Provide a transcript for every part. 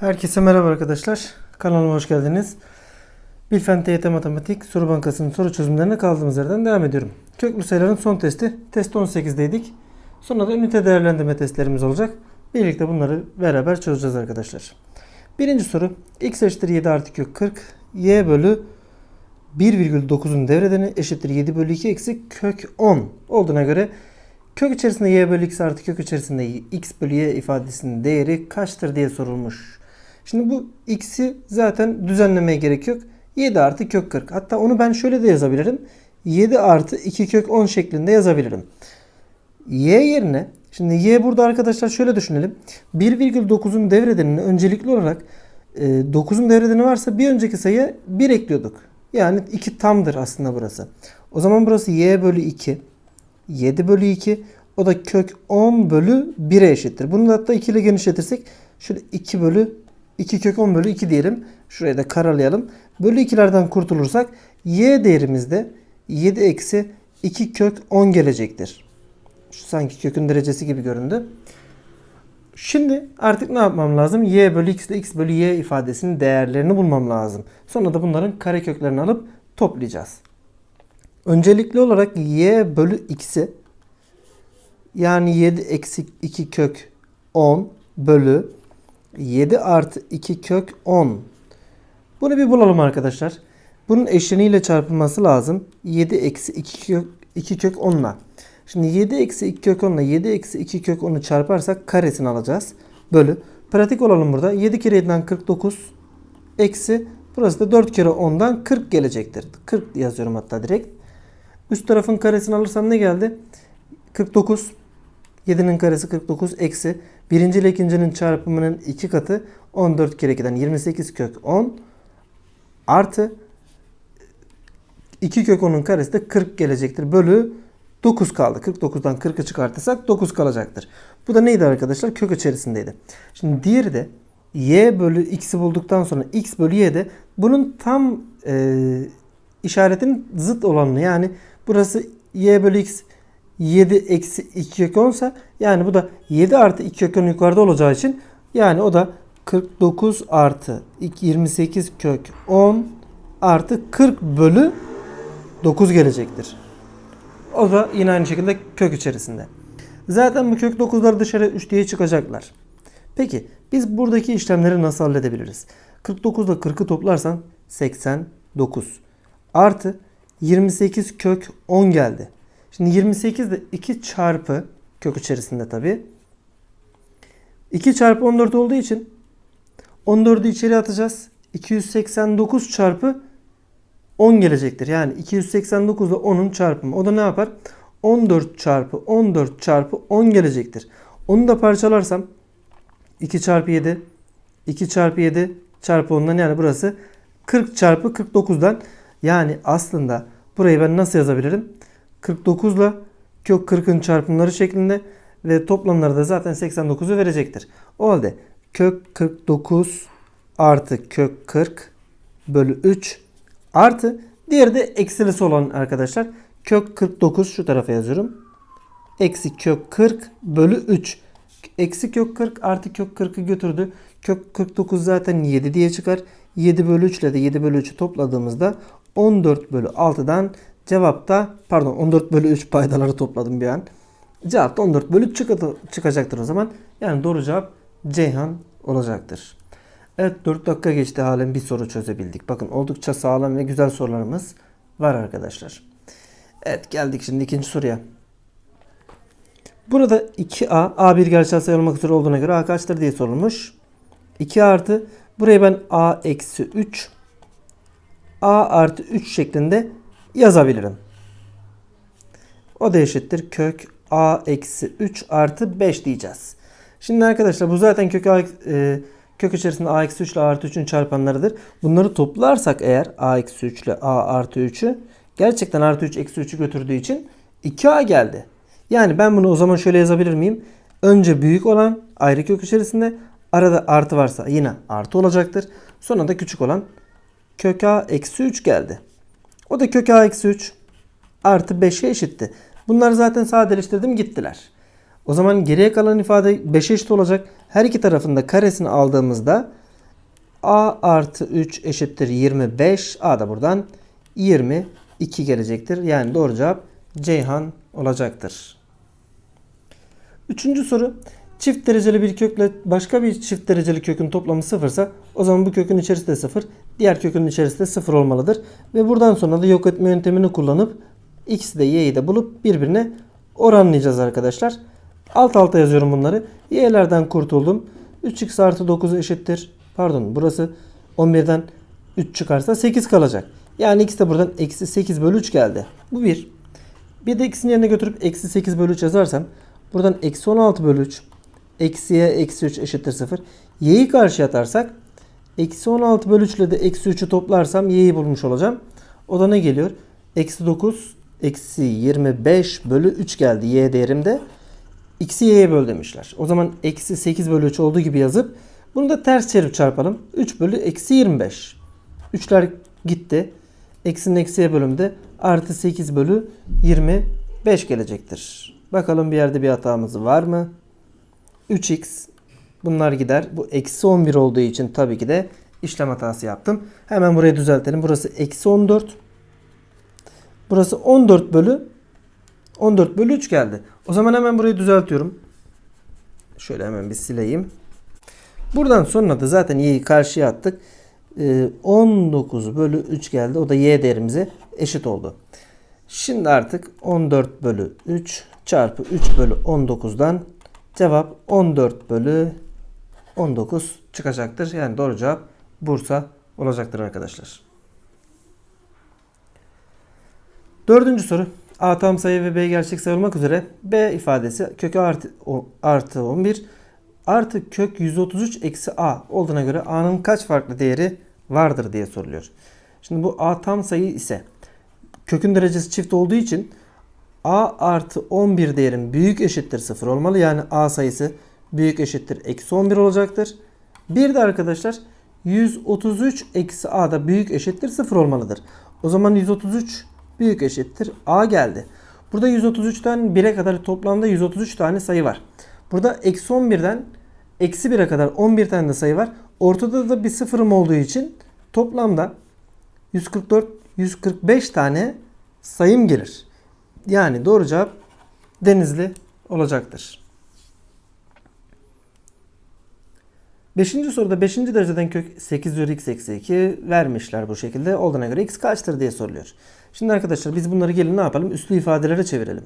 Herkese merhaba arkadaşlar. Kanalıma hoş geldiniz. Bilfen TYT Matematik Soru Bankası'nın soru çözümlerine kaldığımız yerden devam ediyorum. Köklü sayıların son testi. Test 18'deydik. Sonra da ünite değerlendirme testlerimiz olacak. Birlikte bunları beraber çözeceğiz arkadaşlar. Birinci soru. x eşittir 7 artı kök 40. y bölü 1,9'un devredeni eşittir 7 bölü 2 eksi kök 10 olduğuna göre kök içerisinde y bölü x artı kök içerisinde x bölü y ifadesinin değeri kaçtır diye sorulmuş. Şimdi bu x'i zaten düzenlemeye gerek yok. 7 artı kök 40. Hatta onu ben şöyle de yazabilirim. 7 artı 2 kök 10 şeklinde yazabilirim. Y yerine şimdi y burada arkadaşlar şöyle düşünelim. 1,9'un devredenini öncelikli olarak e, 9'un devredeni varsa bir önceki sayıya 1 ekliyorduk. Yani 2 tamdır aslında burası. O zaman burası y bölü 2. 7 bölü 2. O da kök 10 bölü 1'e eşittir. Bunu da hatta 2 ile genişletirsek şöyle 2 bölü 2 kök 10 bölü 2 diyelim. Şurayı da karalayalım. Bölü 2'lerden kurtulursak y değerimizde 7 eksi 2 kök 10 gelecektir. Şu sanki kökün derecesi gibi göründü. Şimdi artık ne yapmam lazım? y bölü x ile x bölü y ifadesinin değerlerini bulmam lazım. Sonra da bunların kare köklerini alıp toplayacağız. Öncelikli olarak y bölü x'i yani 7 eksi 2 kök 10 bölü 7 artı 2 kök 10. Bunu bir bulalım arkadaşlar. Bunun eşleniğiyle çarpılması lazım. 7 eksi 2 kök, 2 kök 10 ile. Şimdi 7 eksi 2 kök 10 ile 7 eksi 2 kök 10'u çarparsak karesini alacağız. Bölü. Pratik olalım burada. 7 kere 7'den 49 eksi burası da 4 kere 10'dan 40 gelecektir. 40 yazıyorum hatta direkt. Üst tarafın karesini alırsam ne geldi? 49 7'nin karesi 49 eksi birinci ile ikincinin çarpımının iki katı 14 kere 2'den 28 kök 10 artı 2 kök 10'un karesi de 40 gelecektir. Bölü 9 kaldı. 49'dan 40'ı çıkartırsak 9 kalacaktır. Bu da neydi arkadaşlar? Kök içerisindeydi. Şimdi diğeri de y bölü x'i bulduktan sonra x bölü y de bunun tam e, işaretinin zıt olanını yani burası y bölü x 7 eksi 2 kök 10 ise yani bu da 7 artı 2 kök 10 yukarıda olacağı için yani o da 49 artı 28 kök 10 artı 40 bölü 9 gelecektir. O da yine aynı şekilde kök içerisinde. Zaten bu kök 9'lar dışarı 3 diye çıkacaklar. Peki biz buradaki işlemleri nasıl halledebiliriz? 49 ile 40'ı toplarsan 89 artı 28 kök 10 geldi. Şimdi 28 de 2 çarpı kök içerisinde tabi. 2 çarpı 14 olduğu için 14'ü içeri atacağız. 289 çarpı 10 gelecektir. Yani 289 ile 10'un çarpımı. O da ne yapar? 14 çarpı 14 çarpı 10 gelecektir. Onu da parçalarsam 2 çarpı 7 2 çarpı 7 çarpı 10'dan yani burası 40 çarpı 49'dan yani aslında burayı ben nasıl yazabilirim? 49 ile kök 40'ın çarpımları şeklinde ve toplamları da zaten 89'u verecektir. O halde kök 49 artı kök 40 bölü 3 artı diğeri de eksilisi olan arkadaşlar kök 49 şu tarafa yazıyorum. Eksi kök 40 bölü 3. Eksi kök 40 artı kök 40'ı götürdü. Kök 49 zaten 7 diye çıkar. 7 bölü 3 ile de 7 bölü 3'ü topladığımızda 14 bölü 6'dan Cevapta pardon 14 bölü 3 paydaları topladım bir an. Cevapta 14 bölü 3 çıkacaktır o zaman. Yani doğru cevap Ceyhan olacaktır. Evet 4 dakika geçti halen bir soru çözebildik. Bakın oldukça sağlam ve güzel sorularımız var arkadaşlar. Evet geldik şimdi ikinci soruya. Burada 2A, A bir gerçel sayı olmak üzere olduğuna göre A kaçtır diye sorulmuş. 2 artı burayı ben A eksi 3 A artı 3 şeklinde yazabilirim. O da eşittir kök a eksi 3 artı 5 diyeceğiz. Şimdi arkadaşlar bu zaten kök a, e, kök içerisinde a eksi 3 ile artı 3'ün çarpanlarıdır. Bunları toplarsak eğer a eksi 3 ile a artı 3'ü gerçekten artı 3 eksi 3'ü götürdüğü için 2a geldi. Yani ben bunu o zaman şöyle yazabilir miyim? Önce büyük olan ayrı kök içerisinde arada artı varsa yine artı olacaktır. Sonra da küçük olan kök a eksi 3 geldi. O da kök a eksi 3 artı 5'e eşitti. Bunlar zaten sadeleştirdim gittiler. O zaman geriye kalan ifade 5'e eşit olacak. Her iki tarafında karesini aldığımızda A artı 3 eşittir 25. A da buradan 22 gelecektir. Yani doğru cevap Ceyhan olacaktır. Üçüncü soru. Çift dereceli bir kökle başka bir çift dereceli kökün toplamı sıfırsa o zaman bu kökün içerisinde de sıfır, diğer kökün içerisinde de sıfır olmalıdır. Ve buradan sonra da yok etme yöntemini kullanıp x'i de y'yi de bulup birbirine oranlayacağız arkadaşlar. Alt alta yazıyorum bunları. Y'lerden kurtuldum. 3x artı 9 eşittir. Pardon burası 11'den 3 çıkarsa 8 kalacak. Yani x de buradan eksi 8 bölü 3 geldi. Bu bir. Bir de x'in yerine götürüp eksi 8 bölü 3 yazarsam buradan eksi 16 bölü 3 eksiye eksi 3 eşittir 0. Y'yi karşıya atarsak eksi 16 bölü 3 ile de eksi 3'ü toplarsam y'yi bulmuş olacağım. O da ne geliyor? Eksi 9 eksi 25 bölü 3 geldi y değerimde. X'i y'ye böl demişler. O zaman eksi 8 bölü 3 olduğu gibi yazıp bunu da ters çevirip çarpalım. 3 bölü eksi 25. 3'ler gitti. Eksinin eksiye bölümde artı 8 bölü 25 gelecektir. Bakalım bir yerde bir hatamız var mı? 3x bunlar gider. Bu eksi 11 olduğu için tabii ki de işlem hatası yaptım. Hemen burayı düzeltelim. Burası eksi 14. Burası 14 bölü 14 bölü 3 geldi. O zaman hemen burayı düzeltiyorum. Şöyle hemen bir sileyim. Buradan sonra da zaten y'yi karşıya attık. Ee, 19 bölü 3 geldi. O da y değerimize eşit oldu. Şimdi artık 14 bölü 3 çarpı 3 bölü 19'dan cevap 14 bölü 19 çıkacaktır. Yani doğru cevap Bursa olacaktır arkadaşlar. Dördüncü soru. A tam sayı ve B gerçek sayı olmak üzere B ifadesi kökü artı, artı 11 artı kök 133 eksi A olduğuna göre A'nın kaç farklı değeri vardır diye soruluyor. Şimdi bu A tam sayı ise kökün derecesi çift olduğu için A artı 11 değerin büyük eşittir 0 olmalı. Yani A sayısı büyük eşittir eksi 11 olacaktır. Bir de arkadaşlar 133 eksi A da büyük eşittir 0 olmalıdır. O zaman 133 büyük eşittir A geldi. Burada 133'ten 1'e kadar toplamda 133 tane sayı var. Burada eksi 11'den eksi 1'e kadar 11 tane de sayı var. Ortada da bir sıfırım olduğu için toplamda 144 145 tane sayım gelir. Yani doğru cevap Denizli olacaktır. Beşinci soruda 5. dereceden kök 8 üzeri x eksi 2 vermişler bu şekilde. Olduğuna göre x kaçtır diye soruluyor. Şimdi arkadaşlar biz bunları gelin ne yapalım? Üslü ifadelere çevirelim.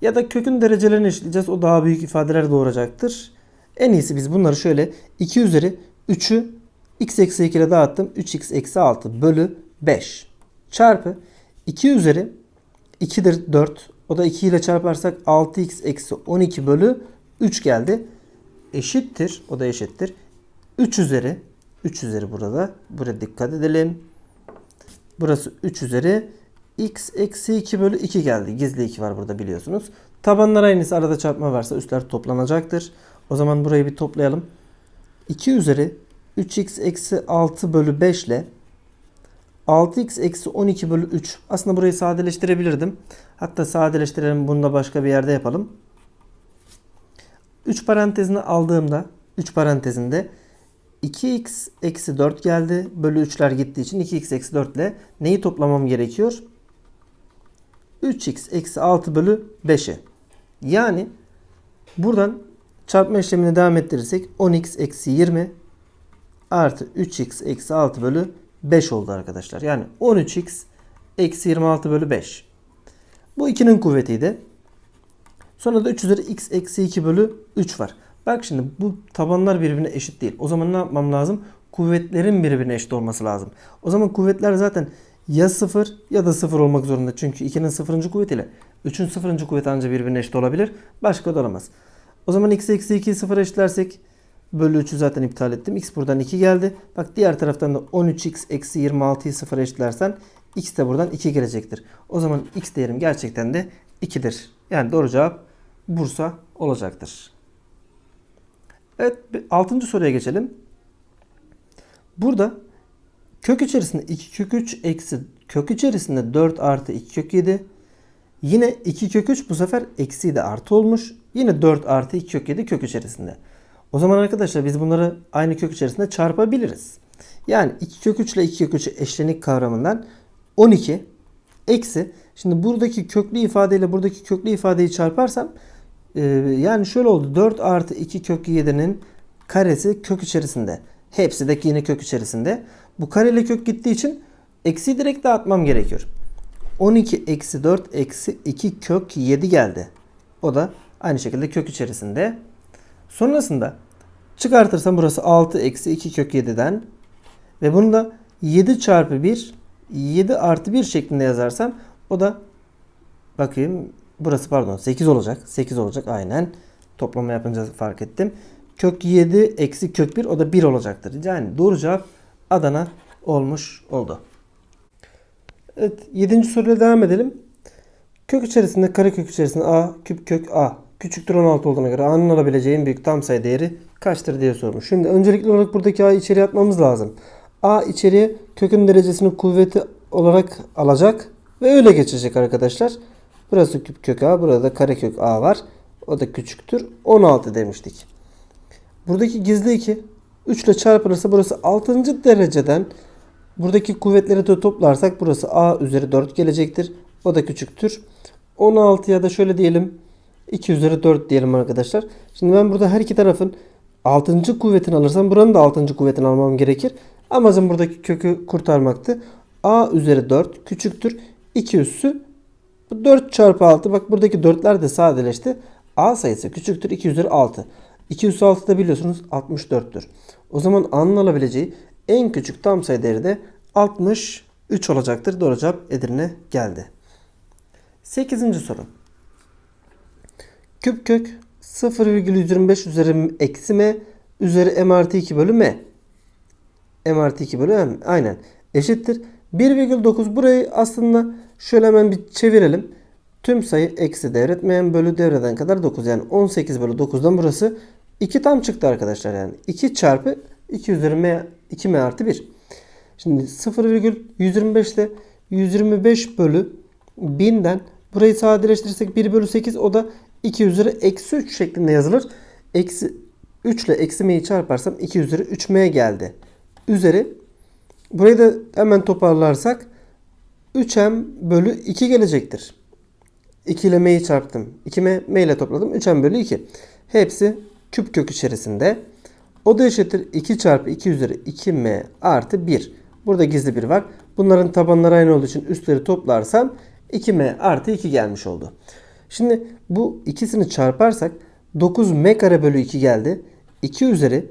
Ya da kökün derecelerini eşitleyeceğiz. O daha büyük ifadeler doğuracaktır. En iyisi biz bunları şöyle 2 üzeri 3'ü x eksi 2 ile dağıttım. 3x eksi 6 bölü 5 çarpı 2 üzeri 2'dir 4. O da 2 ile çarparsak 6x eksi 12 bölü 3 geldi. Eşittir. O da eşittir. 3 üzeri 3 üzeri burada. Buraya dikkat edelim. Burası 3 üzeri x eksi 2 bölü 2 geldi. Gizli 2 var burada biliyorsunuz. Tabanlar aynısı arada çarpma varsa üstler toplanacaktır. O zaman burayı bir toplayalım. 2 üzeri 3x eksi 6 bölü 5 ile 6x eksi 12 bölü 3. Aslında burayı sadeleştirebilirdim. Hatta sadeleştirelim bunu da başka bir yerde yapalım. 3 parantezini aldığımda 3 parantezinde 2x eksi 4 geldi. Bölü 3'ler gittiği için 2x eksi 4 ile neyi toplamam gerekiyor? 3x eksi 6 bölü 5'e. Yani buradan çarpma işlemini devam ettirirsek 10x eksi 20 artı 3x eksi 6 bölü 5 oldu arkadaşlar. Yani 13x eksi 26 bölü 5. Bu 2'nin kuvvetiydi. Sonra da 3 üzeri x eksi 2 bölü 3 var. Bak şimdi bu tabanlar birbirine eşit değil. O zaman ne yapmam lazım? Kuvvetlerin birbirine eşit olması lazım. O zaman kuvvetler zaten ya 0 ya da 0 olmak zorunda. Çünkü 2'nin 0. kuvvetiyle 3'ün 0. kuvveti ancak birbirine eşit olabilir. Başka da olamaz. O zaman x eksi 2'yi 0 eşitlersek bölü 3'ü zaten iptal ettim. x buradan 2 geldi. Bak diğer taraftan da 13x eksi 26'yı 0 eşitlersen x de buradan 2 gelecektir. O zaman x değerim gerçekten de 2'dir. Yani doğru cevap Bursa olacaktır. Evet 6. soruya geçelim. Burada kök içerisinde 2 kök 3 eksi kök içerisinde 4 artı 2 kök 7. Yine 2 kök 3 bu sefer eksi de artı olmuş. Yine 4 artı 2 kök 7 kök içerisinde. O zaman arkadaşlar biz bunları aynı kök içerisinde çarpabiliriz. Yani 2 kök 3 ile 2 kök 3 eşlenik kavramından 12 eksi şimdi buradaki köklü ifadeyle buradaki köklü ifadeyi çarparsam e, yani şöyle oldu 4 artı 2 kök 7'nin karesi kök içerisinde. Hepsi de yine kök içerisinde. Bu kareyle kök gittiği için eksi direkt dağıtmam gerekiyor. 12 eksi 4 eksi 2 kök 7 geldi. O da aynı şekilde kök içerisinde. Sonrasında çıkartırsam burası 6 eksi 2 kök 7'den ve bunu da 7 çarpı 1 7 artı 1 şeklinde yazarsam o da bakayım burası pardon 8 olacak. 8 olacak aynen. Toplama yapınca fark ettim. Kök 7 eksi kök 1 o da 1 olacaktır. Yani doğru cevap Adana olmuş oldu. Evet 7. soruyla devam edelim. Kök içerisinde karekök içerisinde a küp kök a küçüktür 16 olduğuna göre a'nın alabileceği en büyük tam sayı değeri kaçtır diye sormuş. Şimdi öncelikli olarak buradaki a'yı içeriye atmamız lazım. A içeriye kökün derecesini kuvveti olarak alacak ve öyle geçecek arkadaşlar. Burası küp kök a burada karekök a var. O da küçüktür 16 demiştik. Buradaki gizli 2 3 ile çarpılırsa burası 6. dereceden buradaki kuvvetleri de toplarsak burası a üzeri 4 gelecektir. O da küçüktür. 16 ya da şöyle diyelim 2 üzeri 4 diyelim arkadaşlar. Şimdi ben burada her iki tarafın 6. kuvvetini alırsam buranın da 6. kuvvetini almam gerekir. Amacım buradaki kökü kurtarmaktı. a üzeri 4 küçüktür. 2 üssü bu 4 çarpı 6 bak buradaki 4'ler de sadeleşti. A sayısı küçüktür 2 üzeri 6. 2 üssü 6 da biliyorsunuz 64'tür. O zaman A'nın alabileceği en küçük tam sayı değeri de 63 olacaktır. Doğru cevap Edirne geldi. 8. soru. Küp kök 0,125 üzeri eksi m üzeri m artı 2 bölü m. m artı 2 bölü m. Aynen. Eşittir. 1,9 burayı aslında şöyle hemen bir çevirelim. Tüm sayı eksi devretmeyen bölü devreden kadar 9. Yani 18 bölü 9'dan burası 2 tam çıktı arkadaşlar yani. 2 çarpı 2 üzeri m 2 m artı 1. Şimdi 0,125'te 125 bölü 1000'den burayı sadeleştirirsek 1 bölü 8 o da 2 üzeri eksi 3 şeklinde yazılır. Eksi 3 ile eksi m'yi çarparsam 2 üzeri 3m geldi. Üzeri burayı da hemen toparlarsak 3m bölü 2 gelecektir. 2 ile m'yi çarptım. 2m m ile topladım. 3m bölü 2. Hepsi küp kök içerisinde. O da eşittir 2 çarpı 2 üzeri 2m artı 1. Burada gizli bir var. Bunların tabanları aynı olduğu için üstleri toplarsam 2m artı 2 gelmiş oldu. Şimdi bu ikisini çarparsak 9m kare bölü 2 geldi. 2 üzeri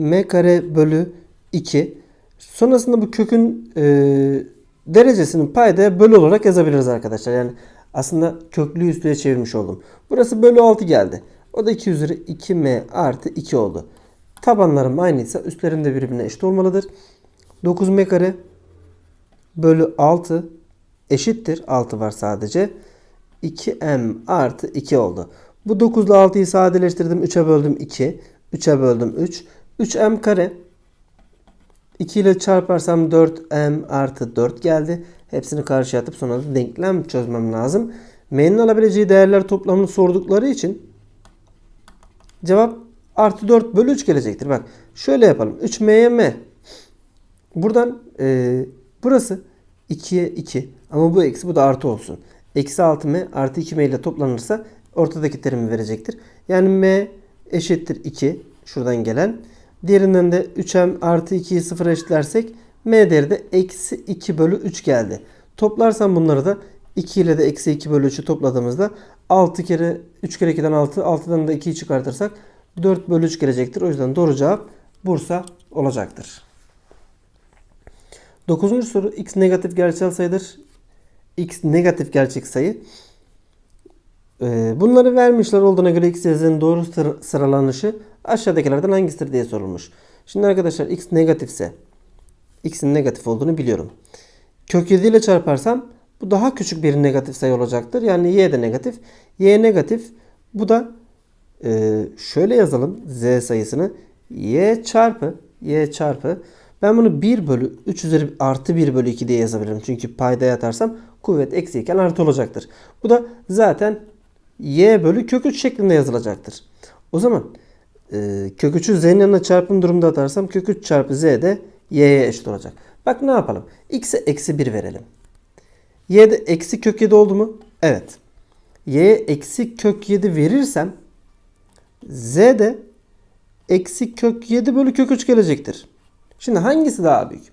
9m kare bölü 2. Sonrasında bu kökün e, derecesini paydaya bölü olarak yazabiliriz arkadaşlar. Yani aslında köklü üstüye çevirmiş oldum. Burası bölü 6 geldi. O da 2 üzeri 2m artı 2 oldu. Tabanlarım aynıysa üstlerim de birbirine eşit olmalıdır. 9m kare bölü 6 eşittir. 6 var sadece. 2m artı 2 oldu. Bu 9 ile 6'yı sadeleştirdim. 3'e böldüm 2. 3'e böldüm 3. 3m kare 2 ile çarparsam 4m artı 4 geldi. Hepsini karşıya atıp sonra da denklem çözmem lazım. M'nin alabileceği değerler toplamını sordukları için cevap artı 4 bölü 3 gelecektir. Bak şöyle yapalım. 3m'ye m. Buradan e, burası 2'ye 2 ama bu eksi bu da artı olsun. Eksi 6m artı 2m ile toplanırsa ortadaki terimi verecektir. Yani m eşittir 2 şuradan gelen. Diğerinden de 3m artı 2'yi 0'a eşitlersek m değeri de eksi 2 bölü 3 geldi. Toplarsam bunları da 2 ile de eksi 2 bölü 3'ü topladığımızda 6 kere 3 kere 2'den 6 6'dan da 2'yi çıkartırsak 4 bölü 3 gelecektir. O yüzden doğru cevap Bursa olacaktır. 9. soru x negatif gerçel sayıdır. x negatif gerçek sayı. Ee, bunları vermişler olduğuna göre x yazının doğru sıra- sıralanışı aşağıdakilerden hangisidir diye sorulmuş. Şimdi arkadaşlar x negatifse x'in negatif olduğunu biliyorum. Kök 7 ile çarparsam bu daha küçük bir negatif sayı olacaktır. Yani y de negatif. y negatif. Bu da e, şöyle yazalım z sayısını. y çarpı y çarpı ben bunu 1 bölü 3 üzeri artı 1 bölü 2 diye yazabilirim. Çünkü paydaya atarsam kuvvet eksi iken artı olacaktır. Bu da zaten y bölü kök 3 şeklinde yazılacaktır. O zaman e, kök 3'ü z'nin yanına çarpım durumda atarsam kök 3 çarpı z de y'ye eşit olacak. Bak ne yapalım? x'e eksi 1 verelim. y'de eksi kök 7 oldu mu? Evet. y'ye eksi kök 7 verirsem z de eksi kök 7 bölü kök 3 gelecektir. Şimdi hangisi daha büyük?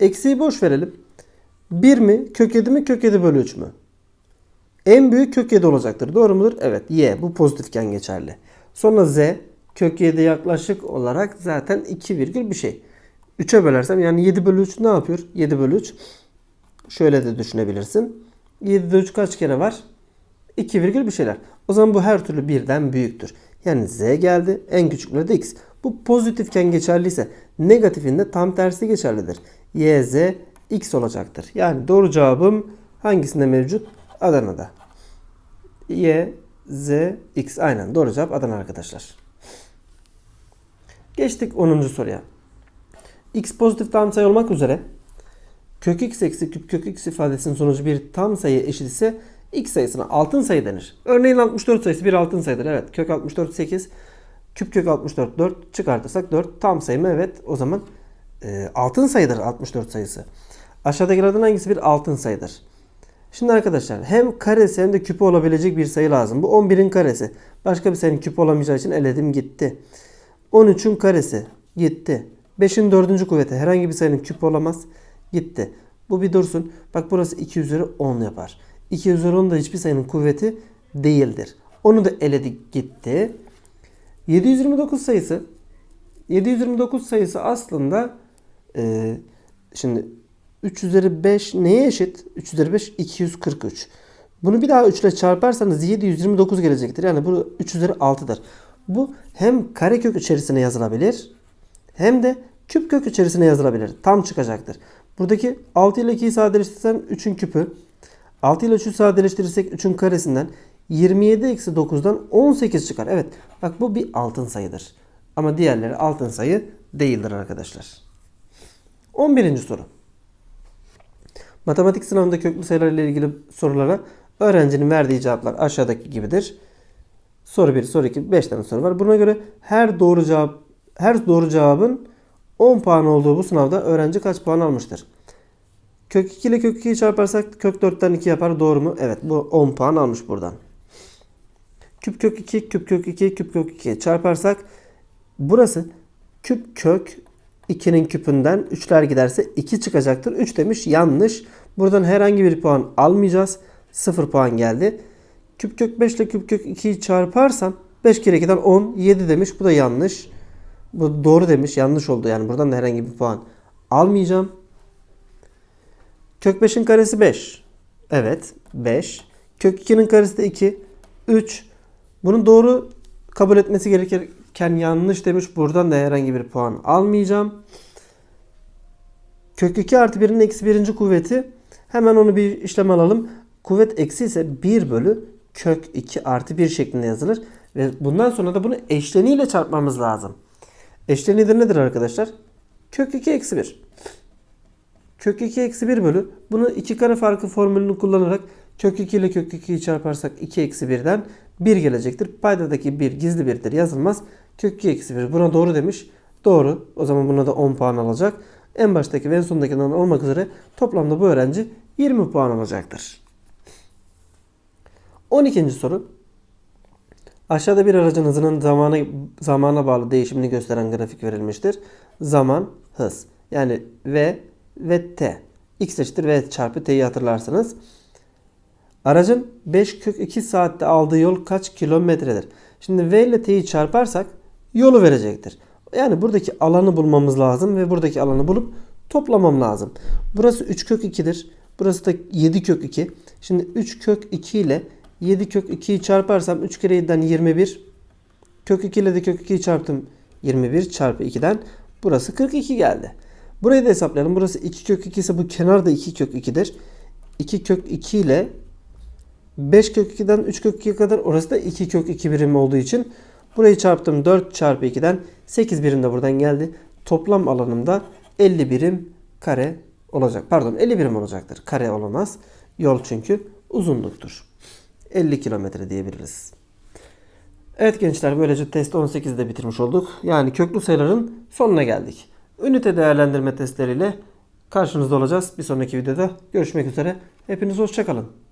Eksiyi boş verelim. 1 mi? Kök 7 mi? Kök 7 bölü 3 mü? En büyük kök 7 olacaktır. Doğru mudur? Evet. Y. Bu pozitifken geçerli. Sonra Z. Kök 7 yaklaşık olarak zaten 2 virgül bir şey. 3'e bölersem yani 7 bölü 3 ne yapıyor? 7 bölü 3. Şöyle de düşünebilirsin. 7'de 3 kaç kere var? 2 virgül bir şeyler. O zaman bu her türlü birden büyüktür. Yani Z geldi. En küçükleri de X. Bu pozitifken geçerliyse negatifinde tam tersi geçerlidir. Y, Z, X olacaktır. Yani doğru cevabım hangisinde mevcut? Adana'da. Y, Z, X. Aynen doğru cevap Adana arkadaşlar. Geçtik 10. soruya. X pozitif tam sayı olmak üzere kök x eksi küp kök x ifadesinin sonucu bir tam sayı eşit ise x sayısına altın sayı denir. Örneğin 64 sayısı bir altın sayıdır. Evet kök 64 8 küp kök 64 4 çıkartırsak 4 tam sayı mı? Evet o zaman e, altın sayıdır 64 sayısı. Aşağıdakilerden hangisi bir altın sayıdır? Şimdi arkadaşlar hem karesi hem de küpü olabilecek bir sayı lazım. Bu 11'in karesi. Başka bir sayının küpü olamayacağı için eledim gitti. 13'ün karesi gitti. 5'in dördüncü kuvveti herhangi bir sayının küpü olamaz. Gitti. Bu bir dursun. Bak burası 2 üzeri 10 yapar. 2 üzeri 10 da hiçbir sayının kuvveti değildir. Onu da eledik gitti. 729 sayısı 729 sayısı aslında e, şimdi 3 üzeri 5 neye eşit? 3 üzeri 5 243. Bunu bir daha 3 ile çarparsanız 729 gelecektir. Yani bu 3 üzeri 6'dır. Bu hem karekök içerisine yazılabilir hem de küp kök içerisine yazılabilir. Tam çıkacaktır. Buradaki 6 ile 2'yi sadeleştirirsen 3'ün küpü. 6 ile 3'ü sadeleştirirsek 3'ün karesinden 27 eksi 9'dan 18 çıkar. Evet bak bu bir altın sayıdır. Ama diğerleri altın sayı değildir arkadaşlar. 11. soru. Matematik sınavında köklü sayılar ile ilgili sorulara öğrencinin verdiği cevaplar aşağıdaki gibidir. Soru 1, soru 2, 5 tane soru var. Buna göre her doğru cevap her doğru cevabın 10 puan olduğu bu sınavda öğrenci kaç puan almıştır? Kök 2 ile kök 2'yi çarparsak kök 4'ten 2 yapar. Doğru mu? Evet bu 10 puan almış buradan. Küp kök 2, küp kök 2, küp kök 2 çarparsak burası küp kök 2'nin küpünden 3'ler giderse 2 çıkacaktır. 3 demiş yanlış. Buradan herhangi bir puan almayacağız. 0 puan geldi. Küp kök 5 ile küp kök 2'yi çarparsam 5 kere 2'den 10 7 demiş. Bu da yanlış. Bu doğru demiş. Yanlış oldu. Yani buradan da herhangi bir puan almayacağım. Kök 5'in karesi 5. Evet 5. Kök 2'nin karesi de 2. 3. Bunun doğru kabul etmesi gerekirken yanlış demiş. Buradan da herhangi bir puan almayacağım. Kök 2 artı 1'in eksi 1. kuvveti. Hemen onu bir işlem alalım. Kuvvet eksi ise 1 bölü kök 2 artı 1 şeklinde yazılır. Ve bundan sonra da bunu eşleniyle çarpmamız lazım. Eşleni de nedir arkadaşlar? Kök 2 eksi 1. Kök 2 eksi 1 bölü. Bunu iki kare farkı formülünü kullanarak kök 2 ile kök 2'yi çarparsak 2 eksi 1'den 1 gelecektir. Paydadaki 1 gizli birdir yazılmaz. Kök 2 eksi 1 buna doğru demiş. Doğru. O zaman buna da 10 puan alacak. En baştaki ve en sondakinden olmak üzere toplamda bu öğrenci 20 puan alacaktır. 12. soru. Aşağıda bir aracın hızının zamana, zamana bağlı değişimini gösteren grafik verilmiştir. Zaman, hız. Yani V ve T. X eşittir V çarpı T'yi hatırlarsınız. Aracın 5 kök 2 saatte aldığı yol kaç kilometredir? Şimdi V ile T'yi çarparsak yolu verecektir. Yani buradaki alanı bulmamız lazım ve buradaki alanı bulup toplamam lazım. Burası 3 kök 2'dir. Burası da 7 kök 2. Şimdi 3 kök 2 ile 7 kök 2'yi çarparsam 3 kere 7'den 21. Kök 2 ile de kök 2'yi çarptım. 21 çarpı 2'den burası 42 geldi. Burayı da hesaplayalım. Burası 2 kök 2 ise bu kenar da 2 kök 2'dir. 2 kök 2 ile 5 kök 2'den 3 kök 2'ye kadar orası da 2 kök 2 birim olduğu için burayı çarptım 4 çarpı 2'den 8 birim de buradan geldi. Toplam alanımda 50 birim kare olacak. Pardon 50 birim olacaktır. Kare olamaz. Yol çünkü uzunluktur. 50 kilometre diyebiliriz. Evet gençler böylece test 18'i de bitirmiş olduk. Yani köklü sayıların sonuna geldik. Ünite değerlendirme testleriyle karşınızda olacağız. Bir sonraki videoda görüşmek üzere. Hepiniz hoşçakalın.